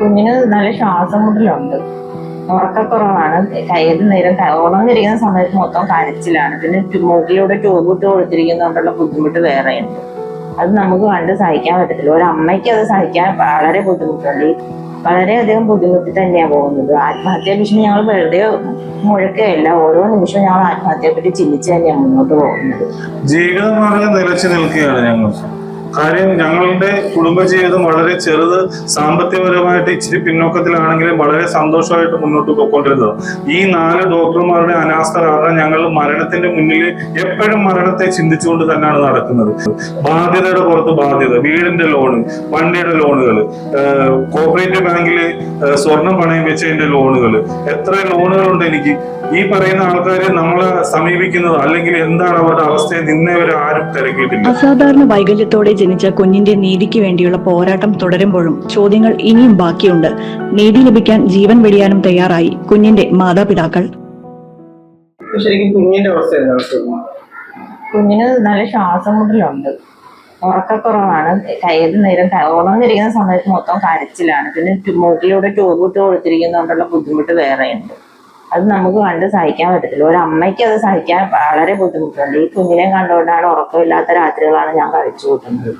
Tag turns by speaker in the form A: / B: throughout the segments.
A: കുഞ്ഞിന് നല്ല ശ്വാസം മുട്ടലുണ്ട്. ഉറക്കക്കുറവാണ്. കയ്യത് നേരം ഉറങ്ങിരിക്കുന്ന സമയത്ത് മൊത്തം കരച്ചിലാണ്. പിന്നെ മുകളിലൂടെ ട്യൂബ് ഇട്ട് കൊടുത്തിരിക്കുന്നതുകൊണ്ടുള്ള ബുദ്ധിമുട്ട് വേറെയുണ്ട്. അത് നമുക്ക് കണ്ട് സഹിക്കാൻ പറ്റത്തില്ല. ഒരു അമ്മയ്ക്ക് അത് സഹിക്കാൻ വളരെ ബുദ്ധിമുട്ടുണ്ട്. വളരെയധികം ബുദ്ധിമുട്ടി തന്നെയാണ് പോകുന്നത്. ആത്മഹത്യ ഭീഷണി ഞങ്ങൾ വെറുതെ മുഴക്കുകയല്ല. ഓരോ നിമിഷവും ഞങ്ങൾ ആത്മഹത്യയെ പറ്റി ചിന്തിച്ച് തന്നെയാണ് മുന്നോട്ട് പോകുന്നത്.
B: ജീവിതമാർഗം നിലച്ചു നിൽക്കുകയാണ് ഞങ്ങൾ. കാര്യം ഞങ്ങളുടെ കുടുംബജീവിതം വളരെ ചെറുത് സാമ്പത്തികപരമായിട്ട് ഇച്ചിരി പിന്നോക്കത്തിലാണെങ്കിലും വളരെ സന്തോഷമായിട്ട് മുന്നോട്ട് പോയിക്കൊണ്ടിരുന്നത്. ഈ നാല് ഡോക്ടർമാരുടെ അനാസ്ഥ കാരണം ഞങ്ങൾ മരണത്തിന്റെ മുന്നിൽ എപ്പോഴും മരണത്തെ ചിന്തിച്ചുകൊണ്ട് തന്നെയാണ് നടക്കുന്നത്. ബാധ്യതയുടെ പുറത്ത് ബാധ്യത വീടിന്റെ ലോണ് വണ്ടിയുടെ ലോണുകൾ കോപ്പറേറ്റീവ് ബാങ്കിൽ സ്വർണം പണയം വെച്ചതിന്റെ ലോണുകൾ എത്ര ലോണുകളുണ്ട് എനിക്ക്? ഈ പറയുന്ന ആൾക്കാരെ നമ്മളെ സമീപിക്കുന്നത് അല്ലെങ്കിൽ എന്താണ് അവരുടെ അവസ്ഥയെ നിന്നേ ആരും തിരക്കിയിട്ടില്ല.
C: അസാധാരണ വൈകല്യത്തോടെ ജനിച്ച കുഞ്ഞിന്റെ നീതിക്ക് വേണ്ടിയുള്ള പോരാട്ടം തുടരുമ്പോഴും ചോദ്യങ്ങൾ ഇനിയും ബാക്കിയുണ്ട്. നീതി ലഭിക്കാൻ ജീവൻ വെടിയാനും തയ്യാറായി. കുഞ്ഞിന്റെ മാതാപിതാക്കൾ.
A: കുഞ്ഞിന് നല്ല ശ്വാസം മുട്ടലുണ്ട്. ഉറക്കക്കുറവാണ് കയ്യിൽ നേരം ഉണർന്നിരിക്കുന്ന സമയത്ത് മൊത്തം കരച്ചിലാണ്. പിന്നെ മൂക്കിലൂടെ ട്യൂബ് ഇട്ട് കൊടുത്തിരിക്കുന്നതുകൊണ്ടുള്ള ബുദ്ധിമുട്ട് വേറെയുണ്ട്. അത് നമുക്ക് കണ്ട് സഹിക്കാൻ പറ്റത്തില്ല. ഒരു അമ്മയ്ക്ക് അത് സഹിക്കാൻ വളരെ ബുദ്ധിമുട്ടുണ്ട്. ഈ കുഞ്ഞിനെ കണ്ടുകൊണ്ടാണ് ഉറക്കമില്ലാത്ത രാത്രികളാണ് ഞാൻ കഴിച്ചു കൂട്ടുന്നത്.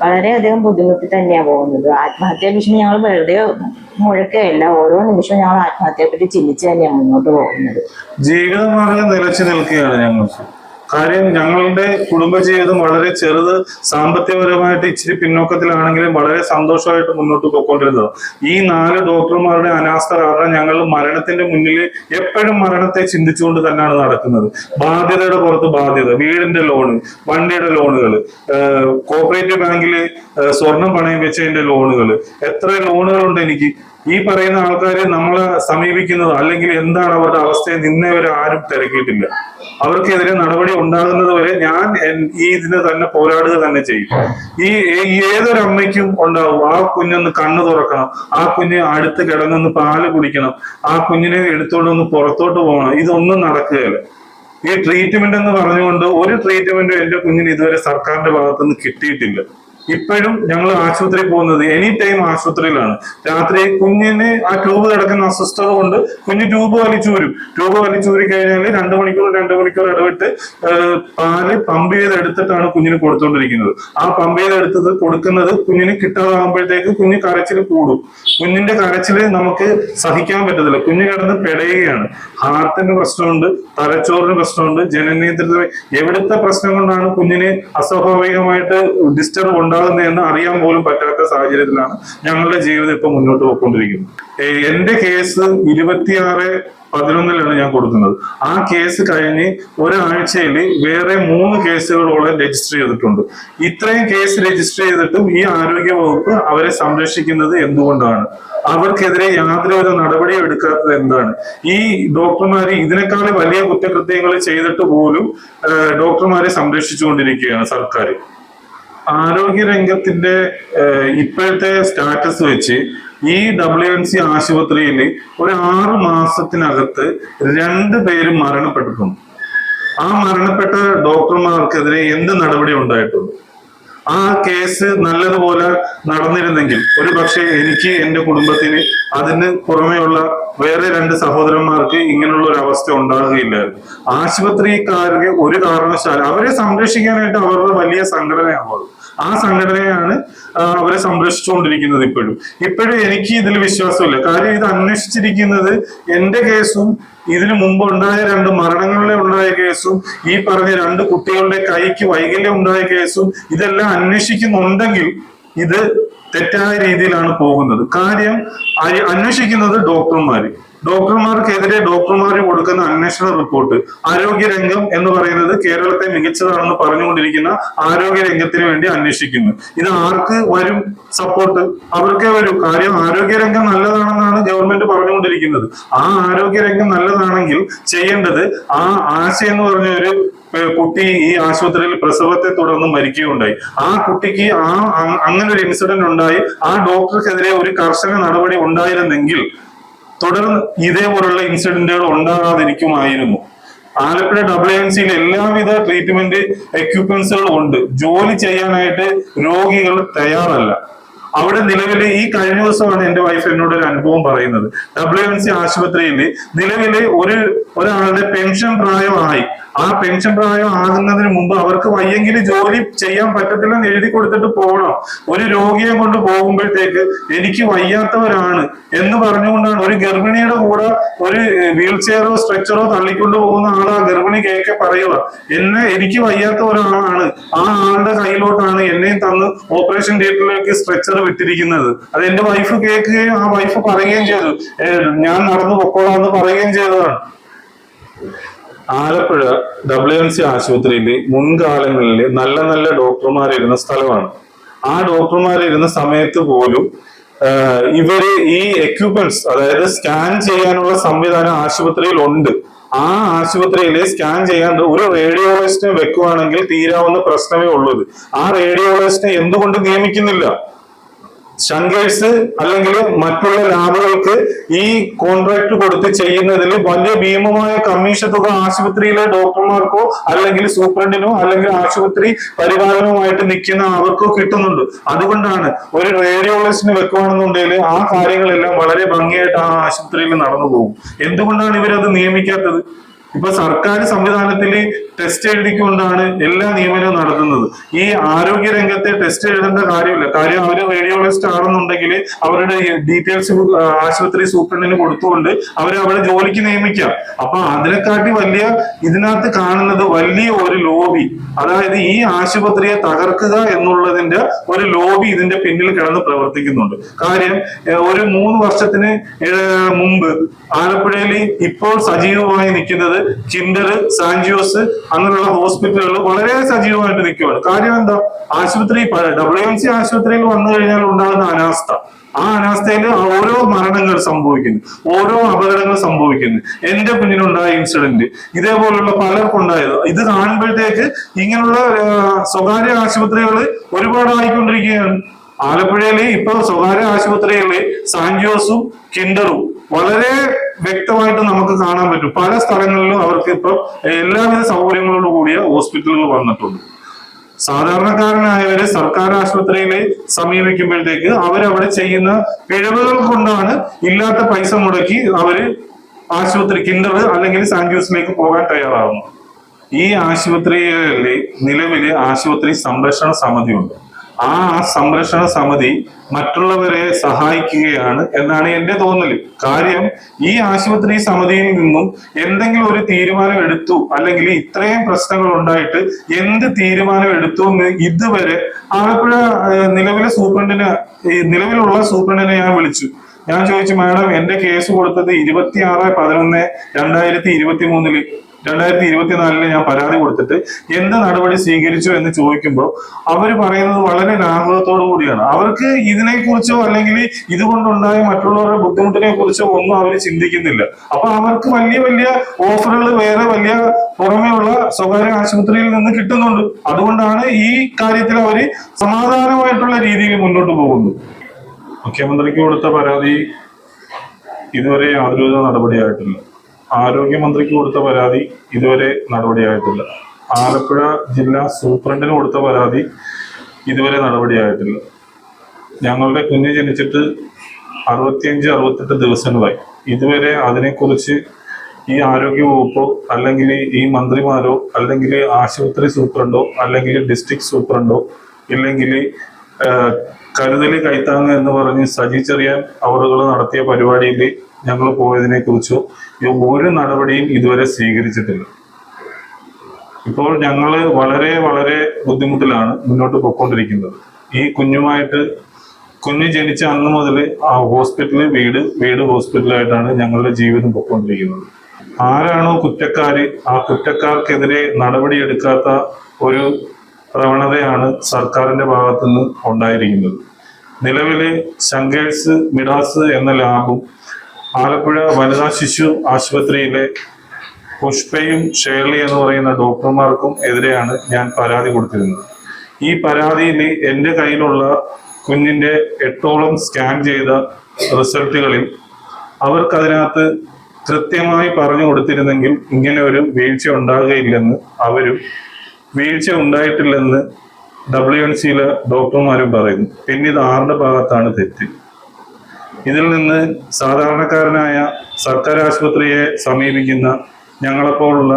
A: വളരെയധികം ബുദ്ധിമുട്ടി തന്നെയാണ് പോകുന്നത്. ആത്മഹത്യാ ഭീഷണി ഞങ്ങൾ വെറുതെ മുഴക്കുകയല്ല. ഓരോ നിമിഷവും ഞങ്ങൾ ആത്മഹത്യയെ പറ്റി ചിന്തിച്ച് തന്നെയാണ് മുന്നോട്ട് പോകുന്നത്.
B: ജീവിതമാർഗം നിലച്ചു നിൽക്കുകയാണ് ഞങ്ങൾ. കാര്യം ഞങ്ങളുടെ കുടുംബജീവിതം വളരെ ചെറുത് സാമ്പത്തികപരമായിട്ട് ഇച്ചിരി പിന്നോക്കത്തിലാണെങ്കിലും വളരെ സന്തോഷമായിട്ട് മുന്നോട്ട് പോയിക്കൊണ്ടിരുന്നത്. ഈ നാല് ഡോക്ടർമാരുടെ അനാസ്ഥ കാരണം ഞങ്ങൾ മരണത്തിന്റെ മുന്നിൽ എപ്പോഴും മരണത്തെ ചിന്തിച്ചുകൊണ്ട് തന്നെയാണ് നടക്കുന്നത്. ബാധ്യതയുടെ പുറത്ത് ബാധ്യത വീടിന്റെ ലോണ് വണ്ടിയുടെ ലോണുകൾ കോപ്പറേറ്റീവ് ബാങ്കിൽ സ്വർണം പണയം വെച്ചതിന്റെ ലോണുകൾ എത്ര ലോണുകളുണ്ട് എനിക്ക്. ഈ പറയുന്ന ആൾക്കാരെ നമ്മളെ സമീപിക്കുന്നത് അല്ലെങ്കിൽ എന്താണ് അവരുടെ അവസ്ഥയെ നിന്നേ വരെ ആരും തിരക്കിയിട്ടില്ല. അവർക്കെതിരെ നടപടി ഉണ്ടാകുന്നത് വരെ ഞാൻ ഈ ഇതിന് തന്നെ പോരാടുക തന്നെ ചെയ്യും. ഈ ഏതൊരമ്മയ്ക്കും ഉണ്ടാവും ആ കുഞ്ഞൊന്ന് കണ്ണു തുറക്കണം ആ കുഞ്ഞ് അടുത്ത് കിടന്നൊന്ന് പാൽ കുടിക്കണം ആ കുഞ്ഞിനെ എടുത്തോണ്ട് ഒന്ന് പുറത്തോട്ട് പോകണം ഇതൊന്നും നടക്കുകയില്ല. ഈ ട്രീറ്റ്മെന്റ് എന്ന് പറഞ്ഞുകൊണ്ട് ഒരു ട്രീറ്റ്മെന്റും എന്റെ കുഞ്ഞിന് ഇതുവരെ സർക്കാരിന്റെ ഭാഗത്തുനിന്ന് കിട്ടിയിട്ടില്ല. ഇപ്പോഴും ഞങ്ങൾ ആശുപത്രി പോകുന്നത് എനി ടൈം ആശുപത്രിയിലാണ്. രാത്രി കുഞ്ഞിന് ആ ട്യൂബ് കിടക്കുന്ന അസ്വസ്ഥത കൊണ്ട് കുഞ്ഞ് ട്യൂബ് വലിച്ചു വരും. ട്യൂബ് വലിച്ചു വരി കഴിഞ്ഞാൽ രണ്ട് മണിക്കൂർ രണ്ട് മണിക്കൂർ ഇടവിട്ട് പാൽ പമ്പ് ചെയ്തെടുത്തിട്ടാണ് കുഞ്ഞിന് കൊടുത്തുകൊണ്ടിരിക്കുന്നത് ആ പമ്പ് ചെയ്തെടുത്തത് കൊടുക്കുന്നത് കുഞ്ഞിന് കിട്ടാതാകുമ്പോഴത്തേക്ക് കുഞ്ഞ് കരച്ചിൽ കൂടും. കുഞ്ഞിന്റെ കരച്ചിൽ നമുക്ക് സഹിക്കാൻ പറ്റത്തില്ല. കുഞ്ഞ് കിടന്ന് പിടയുകയാണ്. ഹാർട്ടിന് പ്രശ്നമുണ്ട് തലച്ചോറിന് പ്രശ്നമുണ്ട് ജനനിയന്ത്രിത എവിടുത്തെ പ്രശ്നം കൊണ്ടാണ് കുഞ്ഞിന് അസ്വാഭാവികമായിട്ട് ഡിസ്റ്റർബ് ഉണ്ടാകുന്നതെന്ന് അറിയാൻ പോലും പറ്റാത്ത സാഹചര്യത്തിലാണ് ഞങ്ങളുടെ ജീവിതം ഇപ്പൊ മുന്നോട്ട് പോയിക്കൊണ്ടിരിക്കുന്നത്. എന്റെ കേസ് ഇരുപത്തിയാറ് പതിനൊന്നിലാണ് ഞാൻ കൊടുക്കുന്നത്. ആ കേസ് കഴിഞ്ഞ് ഒരാഴ്ചയിൽ വേറെ മൂന്ന് കേസുകളോളം രജിസ്റ്റർ ചെയ്തിട്ടുണ്ട്. ഇത്രയും കേസ് രജിസ്റ്റർ ചെയ്തിട്ടും ഈ ആരോഗ്യ വകുപ്പ് അവരെ സംരക്ഷിക്കുന്നത് എന്തുകൊണ്ടാണ്? അവർക്കെതിരെ യാതൊരുവിധ നടപടിയും എടുക്കാത്തത് എന്താണ്? ഈ ഡോക്ടർമാർ ഇതിനേക്കാൾ വലിയ കുറ്റകൃത്യങ്ങൾ ചെയ്തിട്ട് പോലും ഡോക്ടർമാരെ സംരക്ഷിച്ചുകൊണ്ടിരിക്കുകയാണ് സർക്കാർ ആരോഗ്യ രംഗത്തിന്റെ ഇപ്പോഴത്തെ സ്റ്റാറ്റസ് വെച്ച് ഈ ഡബ്ല്യു എൻ സി ആശുപത്രിയിൽ ഒരു ആറ് മാസത്തിനകത്ത് രണ്ട് പേര് മരണപ്പെട്ടിട്ടുണ്ട്. ആ മരണപ്പെട്ട ഡോക്ടർമാർക്കെതിരെ എന്ത് നടപടി ഉണ്ടായിട്ടുണ്ട്? ആ കേസ് നല്ലതുപോലെ നടന്നിരുന്നെങ്കിൽ ഒരു പക്ഷേ എനിക്ക് എന്റെ കുടുംബത്തിന് അതിന് പുറമെയുള്ള വേറെ രണ്ട് സഹോദരന്മാർക്ക് ഇങ്ങനെയുള്ള ഒരു അവസ്ഥ ഉണ്ടാകുകയില്ലായിരുന്നു ആശുപത്രിക്കാർക്ക് ഒരു കാരണവശാലും അവരെ സംരക്ഷിക്കാനായിട്ട് അവരുടെ വലിയ സംഘടനയാണുള്ളത്. ആ സംഘടനയാണ് അവരെ സംരക്ഷിച്ചുകൊണ്ടിരിക്കുന്നത് ഇപ്പോഴും. ഇപ്പോഴും എനിക്ക് ഇതിൽ വിശ്വാസമില്ല. കാര്യം ഇത് അന്വേഷിച്ചിരിക്കുന്നത് എന്റെ കേസും ഇതിനു മുമ്പ് ഉണ്ടായ രണ്ട് മരണങ്ങളിലെ ഉണ്ടായ കേസും ഈ പറഞ്ഞ രണ്ട് കുട്ടികളുടെ കൈക്ക് വൈകല്യം ഉണ്ടായ കേസും ഇതെല്ലാം അന്വേഷിക്കുന്നുണ്ടെങ്കിൽ ഇത് തെറ്റായ രീതിയിലാണ് പോകുന്നത്. കാര്യം അന്വേഷിക്കുന്നത് ഡോക്ടർമാര്. ഡോക്ടർമാർക്കെതിരെ ഡോക്ടർമാർ കൊടുക്കുന്ന അന്വേഷണ റിപ്പോർട്ട് ആരോഗ്യരംഗം എന്ന് പറയുന്നത് കേരളത്തെ മികച്ചതാണെന്ന് പറഞ്ഞുകൊണ്ടിരിക്കുന്ന ആരോഗ്യ രംഗത്തിന് വേണ്ടി അന്വേഷിക്കുന്നു. ഇത് ആർക്ക് വരും സപ്പോർട്ട് അവർക്കേ വരും. കാര്യം ആരോഗ്യരംഗം നല്ലതാണെന്നാണ് ഗവൺമെന്റ് പറഞ്ഞുകൊണ്ടിരിക്കുന്നത്. ആ ആരോഗ്യരംഗം നല്ലതാണെങ്കിൽ ചെയ്യേണ്ടത് ആ ആശ എന്ന് പറഞ്ഞ ഒരു കുട്ടി ഈ ആശുപത്രിയിൽ പ്രസവത്തെ തുടർന്ന് മരിക്കുകയുണ്ടായി. ആ കുട്ടിക്ക് ആ അങ്ങനെ ഒരു ഇൻസിഡന്റ് ഉണ്ടായി. ആ ഡോക്ടർക്കെതിരെ ഒരു കർശന നടപടി ഉണ്ടായിരുന്നെങ്കിൽ തുടർന്ന് ഇതേപോലുള്ള ഇൻസിഡന്റുകൾ ഉണ്ടാകാതിരിക്കുമായിരുന്നു. ആലപ്പുഴ ഡബ്ല്യു എൻ സിയിൽ എല്ലാവിധ ട്രീറ്റ്മെന്റ് എക്യുപ്മെന്റ്സുകളും ഉണ്ട്. ജോലി ചെയ്യാനായിട്ട് രോഗികൾ തയ്യാറല്ല. അവിടെ നിലവിൽ ഈ കഴിഞ്ഞ ദിവസമാണ് എന്റെ വൈഫ് എന്നോട് ഒരു അനുഭവം പറയുന്നത്. ഡബ്ല്യു എം സി ആശുപത്രിയിൽ നിലവിൽ ഒരു ഒരാളുടെ പെൻഷൻ പ്രായമായി. ആ പെൻഷൻ പ്രായം ആകുന്നതിന് മുമ്പ് അവർക്ക് വയ്യെങ്കിൽ ജോലി ചെയ്യാൻ പറ്റത്തില്ലെന്ന് എഴുതി കൊടുത്തിട്ട് പോകണം. ഒരു രോഗിയെ കൊണ്ട് പോകുമ്പോഴത്തേക്ക് എനിക്ക് വയ്യാത്തവരാണ് എന്ന് പറഞ്ഞുകൊണ്ടാണ് ഒരു ഗർഭിണിയുടെ കൂടെ ഒരു വീൽ ചെയറോ സ്ട്രെച്ചറോ തള്ളിക്കൊണ്ട് പോകുന്ന ആൾ ആ ഗർഭിണി കേക്കെ പറയുക. എന്നെ എനിക്ക് വയ്യാത്ത ഒരാളാണ്. ആ ആളുടെ കയ്യിലോട്ടാണ് എന്നെയും തന്ന് ഓപ്പറേഷൻ തിയേറ്ററിലേക്ക് സ്ട്രെച്ചർ വിട്ടിരിക്കുന്നത്. അത് എന്റെ വൈഫ് കേൾക്കുകയും ആ വൈഫ് പറയുകയും ചെയ്തു. ഞാൻ നടന്നു പൊക്കോളാം എന്ന് പറയുകയും ചെയ്തതാണ്. ആലപ്പുഴ ഡബ്ല്യു എം സി ആശുപത്രിയിൽ മുൻകാലങ്ങളിൽ നല്ല നല്ല ഡോക്ടർമാരിരുന്ന സ്ഥലമാണ്. ആ ഡോക്ടർമാരിരുന്ന സമയത്ത് പോലും ഇവർ ഈ എക്യുപ്മെന്റ്സ് അതായത് സ്കാൻ ചെയ്യാനുള്ള സംവിധാനം ആശുപത്രിയിൽ ഉണ്ട് ആ ആശുപത്രിയിൽ സ്കാൻ ചെയ്യാൻ ഒരു റേഡിയോളജിസ്റ്റിനെ വെക്കുവാണെങ്കിൽ തീരാവുന്ന പ്രശ്നമേ ഉള്ളൂ ആ റേഡിയോളജിസ്റ്റിനെ എന്തുകൊണ്ട് നിയമിക്കുന്നില്ല? ഷങ്കേഴ്സ് അല്ലെങ്കിൽ മറ്റുള്ള ലാബുകൾക്ക് ഈ കോൺട്രാക്ട് കൊടുത്ത് ചെയ്യുന്നതിൽ വലിയ ഭീമമായ കമ്മീഷൻ തുക ആശുപത്രിയിലെ ഡോക്ടർമാർക്കോ അല്ലെങ്കിൽ സൂപ്രണ്ടിനോ അല്ലെങ്കിൽ ആശുപത്രി പരിപാലനവുമായിട്ട് നിൽക്കുന്ന അവർക്കോ കിട്ടുന്നുണ്ട്. അതുകൊണ്ടാണ് ഒരു റേഡിയോളജിസ്റ്റിന് വെക്കുകയാണെന്നുണ്ടെങ്കിൽ ആ കാര്യങ്ങളെല്ലാം വളരെ ഭംഗിയായിട്ട് ആ ആശുപത്രിയിൽ നടന്നു പോകും എന്തുകൊണ്ടാണ് ഇവരത് നിയമിക്കാത്തത്? ഇപ്പൊ സർക്കാർ സംവിധാനത്തിൽ ടെസ്റ്റ് എഴുതിക്കൊണ്ടാണ് എല്ലാ നിയമനവും നടത്തുന്നത്. ഈ ആരോഗ്യ രംഗത്തെ ടെസ്റ്റ് എഴുതേണ്ട കാര്യമില്ല. കാര്യം അവർ റേഡിയോളജിസ്റ്റ് ആണെന്നുണ്ടെങ്കിൽ അവരുടെ ഡീറ്റെയിൽസ് ആശുപത്രി സൂപ്രണ്ടിന് കൊടുത്തുകൊണ്ട് അവരെ അവിടെ ജോലിക്ക് നിയമിക്കാം. അപ്പൊ അതിനെക്കാട്ടി വലിയ ഇതിനകത്ത് കാണുന്നത് വലിയ ഒരു ലോബി അതായത് ഈ ആശുപത്രിയെ തകർക്കുക എന്നുള്ളതിന്റെ ഒരു ലോബി ഇതിന്റെ പിന്നിൽ കിടന്ന് പ്രവർത്തിക്കുന്നുണ്ട്. കാര്യം ഒരു മൂന്ന് വർഷത്തിന് മുമ്പ് ആലപ്പുഴയിൽ ഇപ്പോൾ സജീവമായി നിൽക്കുന്നത് കിൻഡർ സാൻജിയോസ് അങ്ങനെയുള്ള ഹോസ്പിറ്റലുകൾ വളരെ സജീവമായിട്ട് നിൽക്കുകയാണ്. കാര്യം എന്താ? ആശുപത്രി ഡബ്ല്യു എം സി ആശുപത്രിയിൽ വന്നു കഴിഞ്ഞാൽ ഉണ്ടാകുന്ന അനാസ്ഥ. ആ അനാസ്ഥയിൽ ഓരോ മരണങ്ങൾ സംഭവിക്കുന്നു. ഓരോ അപകടങ്ങൾ സംഭവിക്കുന്നു. എന്റെ കുഞ്ഞിനുണ്ടായ ഇൻസിഡന്റ് ഇതേപോലുള്ള പലർക്കും ഉണ്ടായത്. ഇത് കാണുമ്പോഴത്തേക്ക് ഇങ്ങനെയുള്ള സ്വകാര്യ ആശുപത്രികൾ ഒരുപാട് ആയിക്കൊണ്ടിരിക്കുകയാണ്. ആലപ്പുഴയിലെ ഇപ്പൊ സ്വകാര്യ ആശുപത്രികളിൽ സാൻജിയോസും കിൻഡറും വളരെ വ്യക്തമായിട്ട് നമുക്ക് കാണാൻ പറ്റും. പല സ്ഥലങ്ങളിലും അവർക്ക് ഇപ്പൊ എല്ലാവിധ സൗകര്യങ്ങളോട് കൂടിയ ഹോസ്പിറ്റലുകൾ വന്നിട്ടുണ്ട്. സാധാരണക്കാരനായവര് സർക്കാർ ആശുപത്രിയിലെ സമീപിക്കുമ്പോഴത്തേക്ക് അവരവിടെ ചെയ്യുന്ന പിഴവുകൾ കൊണ്ടാണ് ഇല്ലാത്ത പൈസ മുടക്കി അവർ ആശുപത്രി കിൻഡർ അല്ലെങ്കിൽ സാൻജൂസിലേക്ക് പോകാൻ തയ്യാറാവുന്നത്. ഈ ആശുപത്രിയിലെ നിലവിലെ ആശുപത്രി സംരക്ഷണ സമിതിയുണ്ട്. ആ സംരക്ഷണ സമിതി മറ്റുള്ളവരെ സഹായിക്കുകയാണ് എന്നാണ് എന്റെ തോന്നൽ കാര്യം ഈ ആശുപത്രി സമിതിയിൽ നിന്നും എന്തെങ്കിലും ഒരു തീരുമാനം എടുത്തു അല്ലെങ്കിൽ ഇത്രയും പ്രശ്നങ്ങൾ ഉണ്ടായിട്ട് എന്ത് തീരുമാനം എടുത്തു എന്ന് ഇതുവരെ ആലപ്പുഴ നിലവിലെ സൂപ്രണ്ടിന് നിലവിലുള്ള സൂപ്രണ്ടിനെ ഞാൻ വിളിച്ചു. ഞാൻ ചോദിച്ചു മാഡം എന്റെ കേസ് കൊടുത്തത് ഇരുപത്തി ആറ് പതിനൊന്ന് രണ്ടായിരത്തി ഇരുപത്തി മൂന്നിൽ രണ്ടായിരത്തി ഇരുപത്തിനാലിൽ ഞാൻ പരാതി കൊടുത്തിട്ട് എന്ത് നടപടി സ്വീകരിച്ചു എന്ന് ചോദിക്കുമ്പോൾ അവർ പറയുന്നത് വളരെ ലാഘവത്തോടു കൂടിയാണ്. അവർക്ക് ഇതിനെക്കുറിച്ചോ അല്ലെങ്കിൽ ഇതുകൊണ്ടുണ്ടായ മറ്റുള്ളവരുടെ ബുദ്ധിമുട്ടിനെ കുറിച്ചോ ഒന്നും അവർ ചിന്തിക്കുന്നില്ല. അപ്പൊ അവർക്ക് വലിയ വലിയ ഓഫറുകൾ വേറെ വലിയ പുറമേയുള്ള സ്വകാര്യ ആശുപത്രിയിൽ നിന്ന് കിട്ടുന്നുണ്ട്. അതുകൊണ്ടാണ് ഈ കാര്യത്തിൽ അവർ സമാധാനമായിട്ടുള്ള രീതിയിൽ മുന്നോട്ട് പോകുന്നത്. മുഖ്യമന്ത്രിക്ക് കൊടുത്ത പരാതി ഇതുവരെ യാതൊരുവിധ നടപടിയായിട്ടില്ല. ആരോഗ്യമന്ത്രിക്ക് കൊടുത്ത പരാതി ഇതുവരെ നടപടിയായിട്ടില്ല. ആലപ്പുഴ ജില്ലാ സൂപ്രണ്ടിന് കൊടുത്ത പരാതി ഇതുവരെ നടപടിയായിട്ടില്ല. ഞങ്ങളുടെ കുഞ്ഞ് ജനിച്ചിട്ട് അറുപത്തിയഞ്ച് അറുപത്തെട്ട് ദിവസങ്ങളായി. ഇതുവരെ അതിനെക്കുറിച്ച് ഈ ആരോഗ്യ വകുപ്പോ അല്ലെങ്കിൽ ഈ മന്ത്രിമാരോ അല്ലെങ്കിൽ ആശുപത്രി സൂപ്രണ്ടോ അല്ലെങ്കിൽ ഡിസ്ട്രിക്ട് സൂപ്രണ്ടോ ഇല്ലെങ്കിൽ കരുതൽ കൈത്താങ്ങ് എന്ന് പറഞ്ഞ് സജി ചെറിയാൻ നടത്തിയ പരിപാടിയിൽ ഞങ്ങൾ പോയതിനെ കുറിച്ചോ ഒരു നടപടിയും ഇതുവരെ സ്വീകരിച്ചിട്ടില്ല. ഇപ്പോൾ ഞങ്ങൾ വളരെ വളരെ ബുദ്ധിമുട്ടിലാണ് മുന്നോട്ട് പോയിക്കൊണ്ടിരിക്കുന്നത്. ഈ കുഞ്ഞുമായിട്ട് കുഞ്ഞ് ജനിച്ച അന്ന് മുതൽ ആ ഹോസ്പിറ്റൽ വീട് വീട് ഹോസ്പിറ്റലായിട്ടാണ് ഞങ്ങളുടെ ജീവിതം പൊയ്ക്കൊണ്ടിരിക്കുന്നത്. ആരാണോ കുറ്റക്കാര് ആ കുറ്റക്കാർക്കെതിരെ നടപടിയെടുക്കാത്ത ഒരു പ്രവണതയാണ് സർക്കാരിന്റെ ഭാഗത്തുനിന്ന് ഉണ്ടായിരിക്കുന്നത്. നിലവിലെ ശങ്കേഴ്സ് മിഡാസ് എന്ന ലാബും ആലപ്പുഴ വനിതാ ശിശു ആശുപത്രിയിലെ പുഷ്പയും ഷേർലി എന്ന് പറയുന്ന ഡോക്ടർമാർക്കും എതിരെയാണ് ഞാൻ പരാതി കൊടുത്തിരുന്നത്. ഈ പരാതിയിൽ എന്റെ കയ്യിലുള്ള കുഞ്ഞിന്റെ എട്ടോളം സ്കാൻ ചെയ്ത റിസൾട്ടുകളിൽ അവർക്കതിനകത്ത് കൃത്യമായി പറഞ്ഞു കൊടുത്തിരുന്നെങ്കിൽ ഇങ്ങനെ ഒരു വീഴ്ച ഉണ്ടാകുകയില്ലെന്ന് അവരും വീഴ്ച ഉണ്ടായിട്ടില്ലെന്ന് ഡബ്ല്യു എൻ സിയിലെ ഡോക്ടർമാരും പറയുന്നു. പിന്നെ ഇത് ആരുടെ ഭാഗത്താണ് തെറ്റ്? ഇതിൽ നിന്ന് സാധാരണക്കാരനായ സർക്കാർ ആശുപത്രിയെ സമീപിക്കുന്ന ഞങ്ങളെപ്പോലുള്ള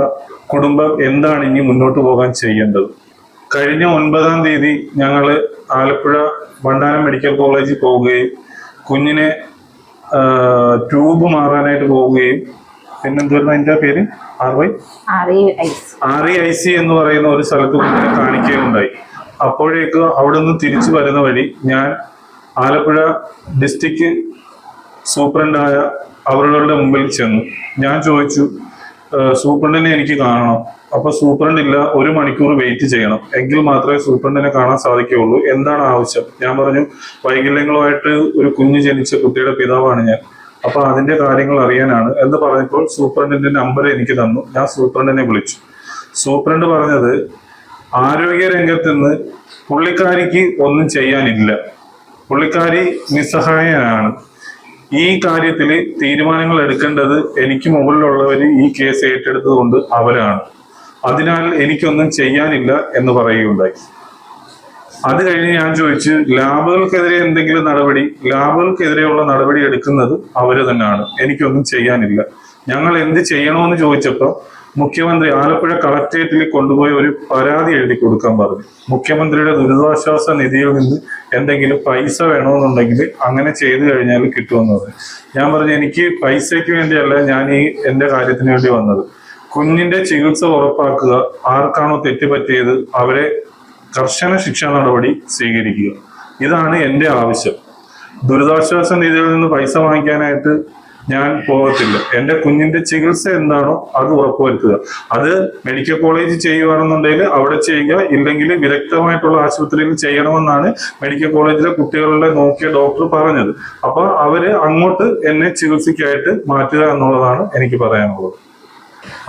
B: കുടുംബം എന്താണ് ഇനി മുന്നോട്ട് പോകാൻ ചെയ്യേണ്ടത്? കഴിഞ്ഞ ഒൻപതാം തീയതി ഞങ്ങൾ ആലപ്പുഴ വണ്ടാനം മെഡിക്കൽ കോളേജിൽ പോവുകയും കുഞ്ഞിനെ ട്യൂബ് മാറാനായിട്ട് പോവുകയും പിന്നെന്തായിരുന്നു അതിന്റെ പേര്? R Y? R E I C. എന്ന് പറയുന്ന ഒരു സ്ഥലത്ത് കുഞ്ഞിനെ കാണിക്കുകയുണ്ടായി. അപ്പോഴേക്ക് അവിടെ നിന്ന് തിരിച്ചു വരുന്ന വഴി ഞാൻ ആലപ്പുഴ ഡിസ്ട്രിക്ട് സൂപ്രണ്ടായ അവരുടെ മുമ്പിൽ ചെന്നു. ഞാൻ ചോദിച്ചു സൂപ്രണ്ടിനെ എനിക്ക് കാണണം. അപ്പൊ സൂപ്രണ്ട് ഇല്ല ഒരു മണിക്കൂർ വെയിറ്റ് ചെയ്യണം. എങ്കിൽ മാത്രമേ സൂപ്രണ്ടിനെ കാണാൻ സാധിക്കുകയുള്ളൂ. എന്താണ് ആവശ്യം? ഞാൻ പറഞ്ഞു വൈകല്യങ്ങളുമായിട്ട് ഒരു കുഞ്ഞ് ജനിച്ച കുട്ടിയുടെ പിതാവാണ് ഞാൻ. അപ്പൊ അതിന്റെ കാര്യങ്ങൾ അറിയാനാണ്. എന്ന് പറഞ്ഞപ്പോൾ സൂപ്രണ്ടിന്റെ നമ്പർ എനിക്ക് തന്നു. ഞാൻ സൂപ്രണ്ടിനെ വിളിച്ചു. സൂപ്രണ്ട് പറഞ്ഞത് ആരോഗ്യ രംഗത്ത് നിന്ന് പുള്ളിക്കാരിക്ക് ഒന്നും ചെയ്യാനില്ല. പുള്ളിക്കാരി നിസ്സഹായനാണ്. ഈ കാര്യത്തിൽ തീരുമാനങ്ങൾ എടുക്കേണ്ടത് എനിക്ക് മുകളിലുള്ളവർ ഈ കേസ് ഏറ്റെടുത്തതുകൊണ്ട് അവരാണ്. അതിനാൽ എനിക്കൊന്നും ചെയ്യാനില്ല എന്ന് പറയുകയുണ്ടായി. അത് കഴിഞ്ഞ് ഞാൻ ചോദിച്ചു ലാബുകൾക്കെതിരെ എന്തെങ്കിലും നടപടി? ലാബുകൾക്കെതിരെയുള്ള നടപടി എടുക്കുന്നത് അവർ തന്നെയാണ്. എനിക്കൊന്നും ചെയ്യാനില്ല. ഞങ്ങൾ എന്ത് ചെയ്യണമെന്ന് ചോദിച്ചപ്പോൾ മുഖ്യമന്ത്രി ആലപ്പുഴ കളക്ടറേറ്റിൽ കൊണ്ടുപോയി ഒരു പരാതി എഴുതി കൊടുക്കാൻ പറഞ്ഞു. മുഖ്യമന്ത്രിയുടെ ദുരിതാശ്വാസ നിധിയിൽ നിന്ന് എന്തെങ്കിലും പൈസ വേണമെന്നുണ്ടെങ്കിൽ അങ്ങനെ ചെയ്തു കഴിഞ്ഞാൽ കിട്ടുമെന്ന് പറഞ്ഞു ഞാൻ പറഞ്ഞു എനിക്ക് പൈസയ്ക്ക് വേണ്ടിയല്ല ഞാൻ ഈ എന്റെ കാര്യത്തിന് വേണ്ടി വന്നത്. കുഞ്ഞിന്റെ ചികിത്സ ഉറപ്പാക്കുക ആർക്കാണോ തെറ്റുപറ്റിയത് അവരെ കർശന ശിക്ഷാ നടപടി സ്വീകരിക്കുക. ഇതാണ് എന്റെ ആവശ്യം. ദുരിതാശ്വാസ നിധിയിൽ നിന്ന് പൈസ വാങ്ങിക്കാനായിട്ട് ഞാൻ പോകത്തില്ല. എന്റെ കുഞ്ഞിന്റെ ചികിത്സ എന്താണോ അത് ഉറപ്പുവരുത്തുക. അത് മെഡിക്കൽ കോളേജ് ചെയ്യുകയാണെന്നുണ്ടെങ്കിൽ അവിടെ ചെയ്യുക. ഇല്ലെങ്കിൽ വിദഗ്ധമായിട്ടുള്ള ആശുപത്രിയിൽ ചെയ്യണമെന്നാണ് മെഡിക്കൽ കോളേജിലെ കുട്ടികളുടെ നോക്കിയ ഡോക്ടർ പറഞ്ഞത്. അപ്പൊ അവർ അങ്ങോട്ട് എന്നെ ചികിത്സയ്ക്കായിട്ട് മാറ്റുക എന്നുള്ളതാണ് എനിക്ക് പറയാനുള്ളത്.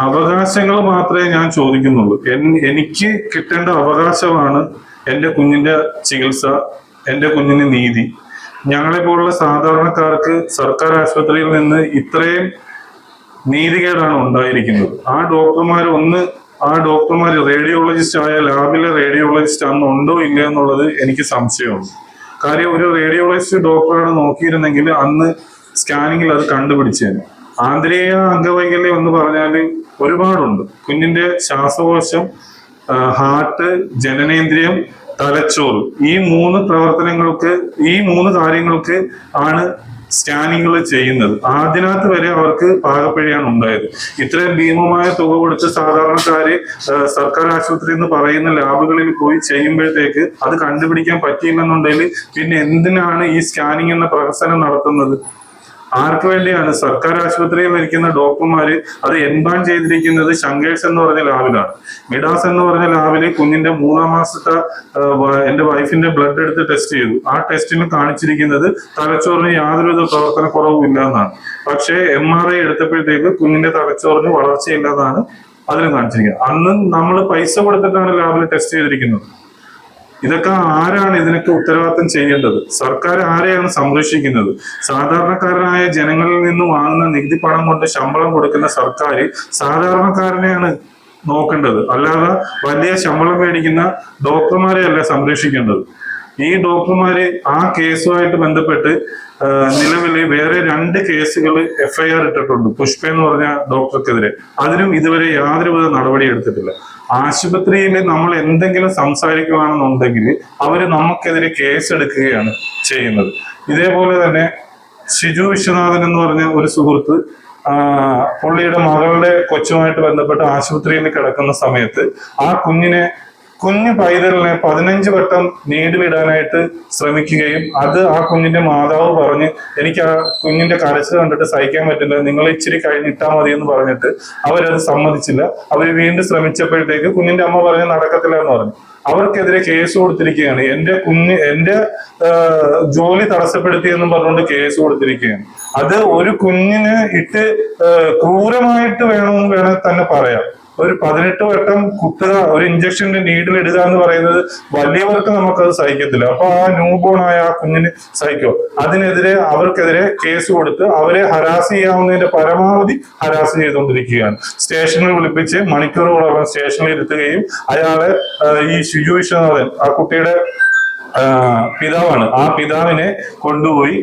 B: അവകാശങ്ങൾ മാത്രമേ ഞാൻ ചോദിക്കുന്നുള്ളൂ. എനിക്ക് കിട്ടേണ്ട അവകാശമാണ് എന്റെ കുഞ്ഞിന്റെ ചികിത്സ എന്റെ കുഞ്ഞിന് നീതി. ഞങ്ങളെ പോലുള്ള സാധാരണക്കാർക്ക് സർക്കാർ ആശുപത്രിയിൽ നിന്ന് ഇത്രയും നീതികേടാണ് ഉണ്ടായിരിക്കുന്നത്. ആ ഡോക്ടർമാർ ഒന്ന് ആ ഡോക്ടർമാർ റേഡിയോളജിസ്റ്റ് ആയ ലാബിലെ റേഡിയോളജിസ്റ്റ് അന്ന് ഉണ്ടോ ഇല്ല എന്നുള്ളത് എനിക്ക് സംശയമാണ്. കാര്യം ഒരു റേഡിയോളജിസ്റ്റ് ഡോക്ടറാണ് നോക്കിയിരുന്നെങ്കിൽ അന്ന് സ്കാനിങ്ങിൽ അത് കണ്ടുപിടിച്ചേനെ. ആന്തരിക അംഗവൈകല്യം എന്ന് പറഞ്ഞാൽ ഒരുപാടുണ്ട്. കുഞ്ഞിന്റെ ശ്വാസകോശം ഹാർട്ട് ജനനേന്ദ്രിയം തലച്ചോറ്. ഈ മൂന്ന് പ്രവർത്തനങ്ങൾക്ക് ഈ മൂന്ന് കാര്യങ്ങൾക്ക് ആണ് സ്കാനിങ്ങുകൾ ചെയ്യുന്നത്. ആദ്യനകത്ത് വരെ അവർക്ക് പാകപ്പിഴയാണ് ഉണ്ടായത്. ഇത്രയും ഭീമമായ തുക കൊടുത്ത് സാധാരണക്കാര് സർക്കാർ ആശുപത്രി എന്ന് പറയുന്ന ലാബുകളിൽ പോയി ചെയ്യുമ്പോഴത്തേക്ക് അത് കണ്ടുപിടിക്കാൻ പറ്റിയില്ലെന്നുണ്ടെങ്കിൽ പിന്നെ എന്തിനാണ് ഈ സ്കാനിങ് എന്ന പ്രഹസനം നടത്തുന്നത്? ആർക്ക് വേണ്ടിയാണ്? സർക്കാർ ആശുപത്രിയിൽ ഇരിക്കുന്ന ഡോക്ടർമാര് അത് എൻബാൻ ചെയ്തിരിക്കുന്നത് ശങ്കേഴ്സ് എന്ന് പറഞ്ഞ ലാബിലാണ്. മിഡാസ് എന്ന് പറഞ്ഞ ലാബിൽ കുഞ്ഞിന്റെ മൂന്നാം മാസത്തെ എന്റെ വൈഫിന്റെ ബ്ലഡ് എടുത്ത് ടെസ്റ്റ് ചെയ്തു. ആ ടെസ്റ്റിന് കാണിച്ചിരിക്കുന്നത് തലച്ചോറിന് യാതൊരുവിധ പ്രവർത്തന കുറവും ഇല്ല എന്നാണ് പക്ഷേ എം ആർ ഐ എടുത്തപ്പോഴത്തേക്ക് കുഞ്ഞിന്റെ തലച്ചോറിന് വളർച്ചയില്ലെന്നാണ് അതിന് കാണിച്ചിരിക്കുന്നത്. അന്ന് നമ്മൾ പൈസ കൊടുത്തിട്ടാണ് ലാബിൽ ടെസ്റ്റ് ചെയ്തിരിക്കുന്നത്. ഇതൊക്കെ ആരാണ് ഇതിനൊക്കെ ഉത്തരവാദിത്തം ചെയ്യേണ്ടത്? സർക്കാർ ആരെയാണ് സംരക്ഷിക്കുന്നത്? സാധാരണക്കാരനായ ജനങ്ങളിൽ നിന്ന് വാങ്ങുന്ന നികുതി പണം കൊണ്ട് ശമ്പളം കൊടുക്കുന്ന സർക്കാർ സാധാരണക്കാരനെയാണ് നോക്കേണ്ടത്. അല്ലാതെ വലിയ ശമ്പളം മേടിക്കുന്ന ഡോക്ടർമാരെ അല്ല സംരക്ഷിക്കേണ്ടത്. ഈ ഡോക്ടർമാര് ആ കേസുമായിട്ട് ബന്ധപ്പെട്ട് നിലവിൽ വേറെ രണ്ട് കേസുകൾ എഫ്ഐആർ ഇട്ടിട്ടുണ്ട്. പുഷ്പ എന്ന് പറഞ്ഞ ഡോക്ടർക്കെതിരെ. അതിനും ഇതുവരെ യാതൊരുവിധ നടപടി എടുത്തിട്ടില്ല. ആശുപത്രിയിൽ നമ്മൾ എന്തെങ്കിലും സംസാരിക്കുകയാണെന്നുണ്ടെങ്കിൽ അവർ നമുക്കെതിരെ കേസ് എടുക്കുകയാണ് ചെയ്യുന്നത്. ഇതേപോലെ തന്നെ ഷിജു വിശ്വനാഥൻ എന്ന് പറഞ്ഞ ഒരു സുഹൃത്ത് പുള്ളിയുടെ മകളുടെ കൊച്ചുമായിട്ട് ബന്ധപ്പെട്ട് ആശുപത്രിയിൽ കിടക്കുന്ന സമയത്ത് ആ കുഞ്ഞിനെ കുഞ്ഞു പൈതലിനെ പതിനഞ്ച് വട്ടം നീഡിലിടാനായിട്ട് ശ്രമിക്കുകയും അത് ആ കുഞ്ഞിന്റെ മാതാവ് പറഞ്ഞ് എനിക്ക് ആ കുഞ്ഞിന്റെ കരച്ചിൽ കണ്ടിട്ട് സഹിക്കാൻ പറ്റില്ല നിങ്ങൾ ഇച്ചിരി കഴിഞ്ഞിട്ടാ മതി എന്ന് പറഞ്ഞിട്ട് അവരത് സമ്മതിച്ചില്ല. അവർ വീണ്ടും ശ്രമിച്ചപ്പോഴത്തേക്ക് കുഞ്ഞിന്റെ അമ്മ പറഞ്ഞ് നടക്കത്തില്ല എന്ന് പറഞ്ഞു. അവർക്കെതിരെ കേസ് കൊടുത്തിരിക്കുകയാണ്. എന്റെ കുഞ്ഞ് എന്റെ ജോലി തടസ്സപ്പെടുത്തിയെന്നും പറഞ്ഞുകൊണ്ട് കേസ് കൊടുത്തിരിക്കുകയാണ്. അത് ഒരു കുഞ്ഞിന് ഇട്ട് ക്രൂരമായിട്ട് വേണമെന്ന് വേണേൽ തന്നെ പറയാം. ഒരു പതിനെട്ട് വട്ടം കുത്തുക ഒരു ഇഞ്ചക്ഷന്റെ നീഡിൽ ഇടുക എന്ന് പറയുന്നത് വലിയവർക്ക് നമുക്കത് സഹിക്കത്തില്ല. അപ്പൊ ആ ന്യൂബോൺ ആയ ആ കുഞ്ഞിന് സഹിക്കോ? അതിനെതിരെ അവർക്കെതിരെ കേസ് കൊടുത്ത് അവരെ ഹരാസ് ചെയ്യാവുന്നതിന്റെ പരമാവധി ഹരാസ് ചെയ്തുകൊണ്ടിരിക്കുകയാണ്. സ്റ്റേഷനിൽ വിളിപ്പിച്ച് മണിക്കൂറുകളോളം സ്റ്റേഷനിൽ ഇരുത്തുകയും അയാളെ ഈ ശുചു വിശ്വനാഥൻ ആ കുട്ടിയുടെ പിതാവാണ്. ആ പിതാവിനെ കൊണ്ടുപോയി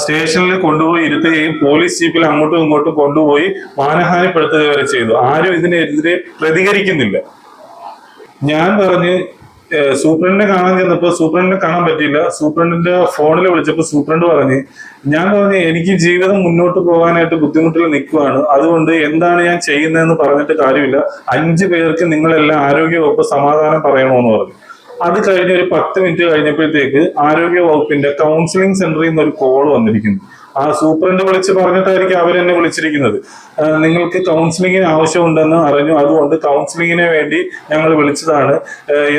B: സ്റ്റേഷനിൽ കൊണ്ടുപോയി ഇരുത്തുകയും പോലീസ് ജീപ്പിൽ അങ്ങോട്ടും ഇങ്ങോട്ടും കൊണ്ടുപോയി മാനഹാനിപ്പെടുത്തുക വരെ ചെയ്തു. ആരും ഇതിനെതിരെ പ്രതികരിക്കുന്നില്ല. ഞാൻ പറഞ്ഞ് സൂപ്രണ്ടിനെ കാണാൻ ചെന്നപ്പോ സൂപ്രണ്ടിനെ കാണാൻ പറ്റിയില്ല. സൂപ്രണ്ടിന്റെ ഫോണിൽ വിളിച്ചപ്പോ സൂപ്രണ്ട് പറഞ്ഞ് ഞാൻ പറഞ്ഞു എനിക്ക് ജീവിതം മുന്നോട്ട് പോകാനായിട്ട് ബുദ്ധിമുട്ടിൽ നിൽക്കുവാണ്. അതുകൊണ്ട് എന്താണ് ഞാൻ ചെയ്യുന്നതെന്ന് പറഞ്ഞിട്ട് കാര്യമില്ല. അഞ്ചു പേർക്ക് നിങ്ങളെല്ലാം ആരോഗ്യവകുപ്പ് സമാധാനം പറയണമെന്ന് പറഞ്ഞു. അത് കഴിഞ്ഞ് ഒരു പത്ത് മിനിറ്റ് കഴിഞ്ഞപ്പോഴത്തേക്ക് ആരോഗ്യ വകുപ്പിന്റെ കൗൺസിലിംഗ് സെന്ററിൽ നിന്ന് ഒരു കോൾ വന്നിരിക്കുന്നു. ആ സൂപ്രണ്ട് വിളിച്ച് പറഞ്ഞിട്ടായിരിക്കും അവരെന്നെ വിളിച്ചിരിക്കുന്നത്. നിങ്ങൾക്ക് കൗൺസിലിങ്ങിന് ആവശ്യമുണ്ടെന്ന് അറിഞ്ഞു. അതുകൊണ്ട് കൗൺസിലിങ്ങിനെ വേണ്ടി ഞങ്ങൾ വിളിച്ചതാണ്.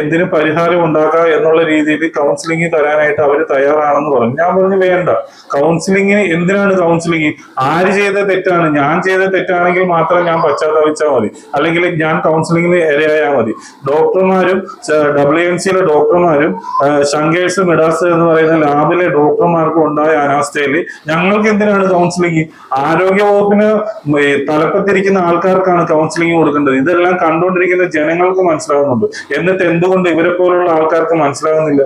B: എന്തിന് പരിഹാരം ഉണ്ടാക്കാം എന്നുള്ള രീതിയിൽ കൗൺസിലിംഗ് തരാനായിട്ട് അവർ തയ്യാറാണെന്ന് പറഞ്ഞു. ഞാൻ പറഞ്ഞു വേണ്ട. കൗൺസിലിങ്ങിന് എന്തിനാണ് കൗൺസിലിംഗ് ആര് ചെയ്ത തെറ്റാണ്? ഞാൻ ചെയ്ത തെറ്റാണെങ്കിൽ മാത്രം ഞാൻ പശ്ചാത്തപിച്ചാൽ മതി. അല്ലെങ്കിൽ ഞാൻ കൗൺസിലിങ്ങിന് ഇരയായാൽ മതി. ഡോക്ടർമാരും ഡബ്ല്യു എൻ സിയിലെ ഡോക്ടർമാരും ശങ്കേഴ്സ് മിഡാസ് എന്ന് പറയുന്ന ലാബിലെ ഡോക്ടർമാർക്കും ഉണ്ടായ അനാസ്ഥയിൽ ഞങ്ങൾക്ക് എന്തിനാണ് കൗൺസിലിംഗ് ആരോഗ്യ വകുപ്പിന് തലപ്പത്തിരിക്കുന്ന ആൾക്കാർക്കാണ് കൗൺസിലിംഗ് കൊടുക്കേണ്ടത്. ഇതെല്ലാം കണ്ടുകൊണ്ടിരിക്കുന്ന ജനങ്ങൾക്ക് മനസ്സിലാകുന്നുണ്ട് എന്നിട്ട് എന്തുകൊണ്ട് ഇവരെ പോലുള്ള ആൾക്കാർക്ക് മനസ്സിലാകുന്നില്ല